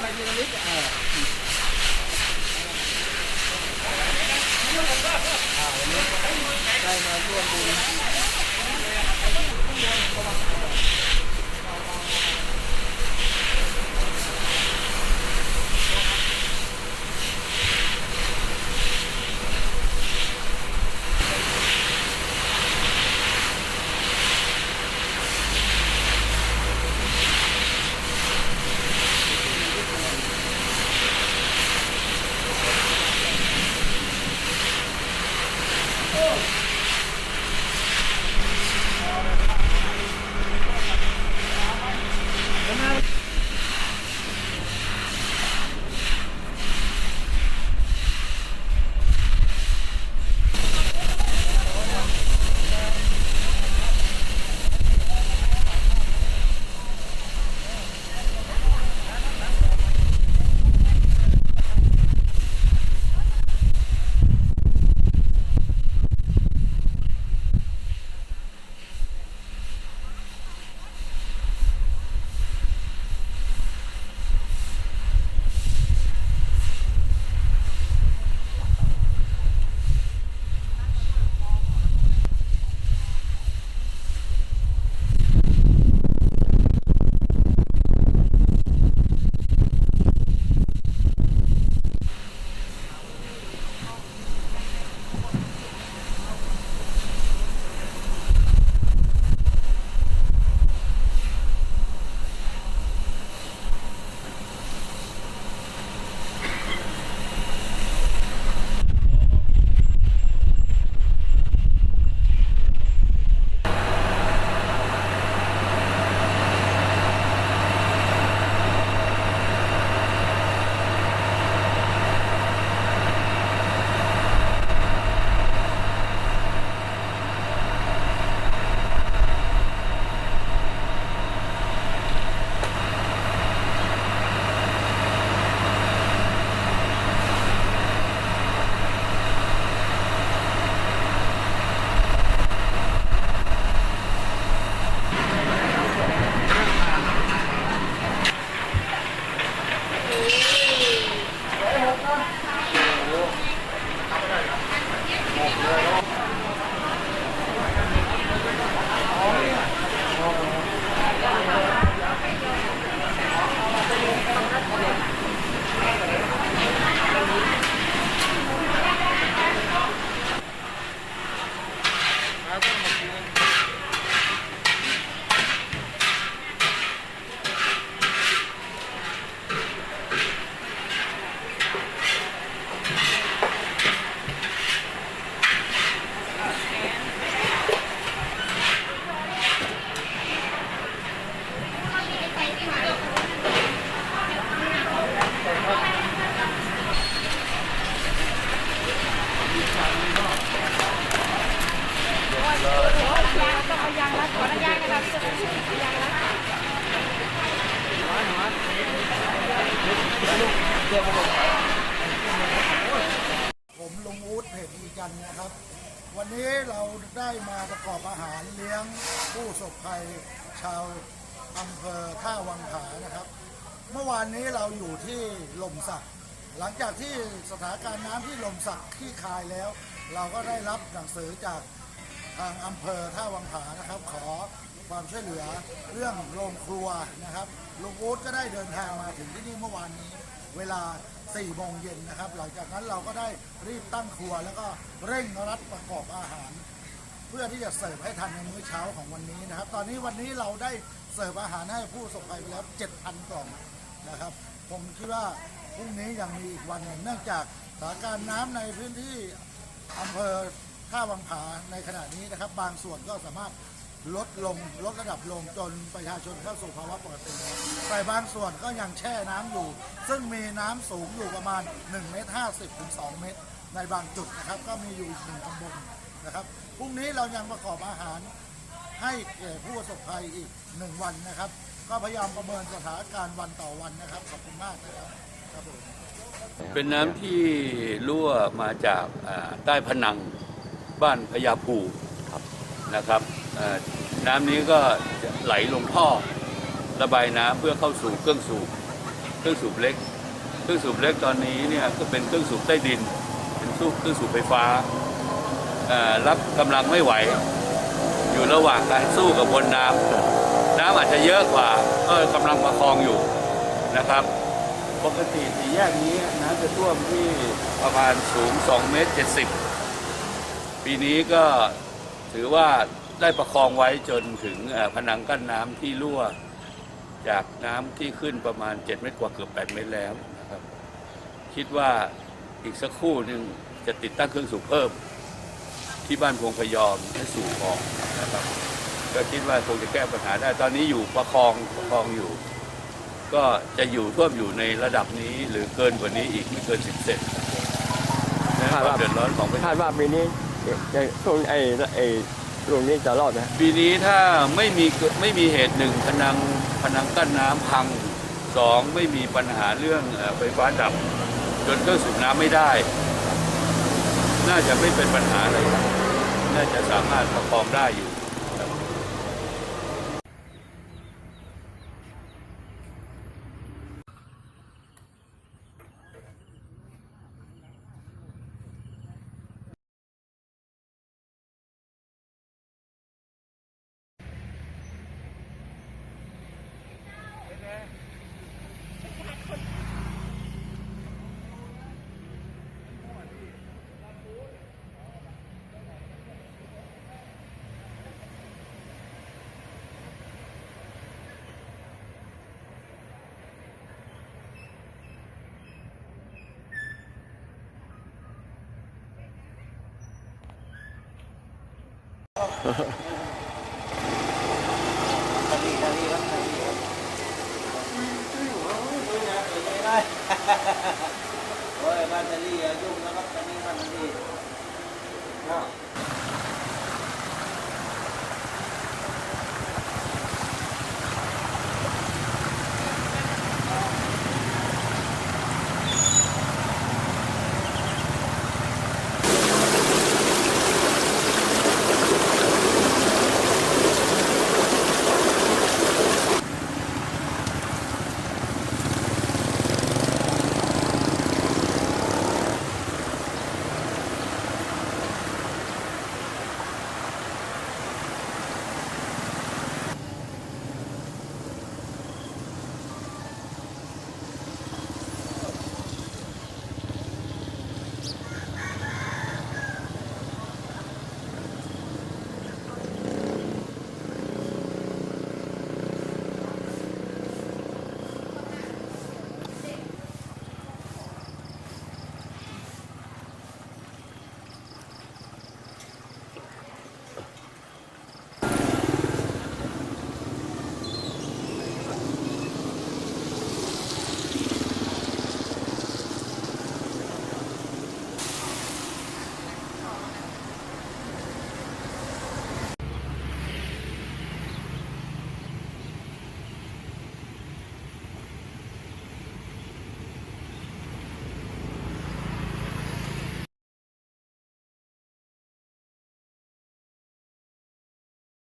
ไล่แดงไปทีละนิดเอออ่าได้มาร่วมบุญ นนี้เราได้มาประกอบอาหารเลี้ยงผู้สบภัยชาวอำเภอท่าวังผานะครับ เมื่อวานนี้เราอยู่ที่ลมสัก หลังจากที่สถานการณ์น้ำที่ลมสักที่คายแล้ว เราก็ได้รับหนังสือจากทางอำเภอท่าวังผานะครับ ขอความช่วยเหลือเรื่องโรงครัวนะครับลุงอู๊ดก็ได้เดินทางมาถึงที่นี่เมื่อวานนี้ เวลา 4โมงเย็นนะครับ หลังจากนั้นเราก็ได้รีบตั้งครัว แล้วก็เร่งรัดประกอบอาหาร เพื่อที่จะเสิร์ฟให้ทันในมื้อเช้าของวันนี้นะครับ ตอนนี้วันนี้เราได้เสิร์ฟอาหารให้ผู้ประสบภัยไปแล้ว 7,000 กล่องนะครับ ผมคิดว่าพรุ่งนี้ยังมีอีกวันหนึ่งเนื่องจากสถานการณ์น้ำในพื้นที่อำเภอท่าวังผาในขณะนี้นะครับ บางส่วนก็สามารถ ลดลงลดระดับลงจนประชาชนเข้าสู่ภาวะปกติแล้วแต่บางส่วนก็ยังแช่น้ำอยู่ ซึ่งมีน้ำสูงอยู่ประมาณ1เมตร50ถึง2เมตร ในบางจุดนะครับ ก็มีอยู่อีกหนึ่งตำบลนะครับพรุ่งนี้เรายังประกอบอาหาร ให้แก่ผู้ประสบภัยอีกหนึ่งวันนะครับ ก็พยายามประเมินสถานการณ์วันต่อวันนะครับ ขอบคุณมากนะครับครับผม เป็นน้ำที่รั่วมาจากอ่าใต้ผนังบ้านพญาภูนะครับ น้ำนี้ก็ไหลลงท่อ ระบายน้ำเพื่อเข้าสู่เครื่องสูบเครื่องสูบเล็ก เครื่องสูบเล็กตอนนี้เนี่ยก็เป็นเครื่องสูบใต้ดิน เป็นสูบเครื่องสูบไฟฟ้ารับกำลังไม่ไหว อยู่ระหว่างการสู้กับบนน้ำน้ำอาจจะเยอะกว่าก็กำลังประคองอยู่นะครับ ปกติสี่แยกนี้น้ำจะท่วมที่ประมาณสูง2เมตร70 ปีนี้ก็ถือว่า ได้ประคองไว้จนถึงเอ่อผนังกั้นน้ำที่รั่ว จากน้ำที่ขึ้นประมาณ 7 เมตรกว่าเกือบ 8 เมตรแล้วนะครับ คิดว่าอีกสักครู่หนึ่งจะติดตั้งเครื่องสูบเพิ่ม ที่บ้านพวงพยอมให้สูบออกนะครับ ก็คิดว่าคงจะแก้ปัญหาได้ตอนนี้อยู่ประคองประคองอยู่ ก็จะอยู่ท่วมอยู่ในระดับนี้หรือเกินกว่านี้อีกไม่เกิน 10เซนนะคคาดวามว่าเดือดร้อนของประชาคาชดนว่าปีนี้จะช่วงไอ้ไอ้ ช่วงนี้จะรอดไหมปีนี้ถ้าไม่มีไม่มีเหตุหนึ่งพนังพนังกั้นน้ำพังสองไม่มีปัญหาเรื่องไฟฟ้าดับ จนเครื่องสูบน้ำไม่ได้ น่าจะไม่เป็นปัญหาอะไรน่าจะสามารถประคองได้อยู่ครับ โอ้ยบ้านทะเลยุ่งนะครับตอนนี้บ้านทะเล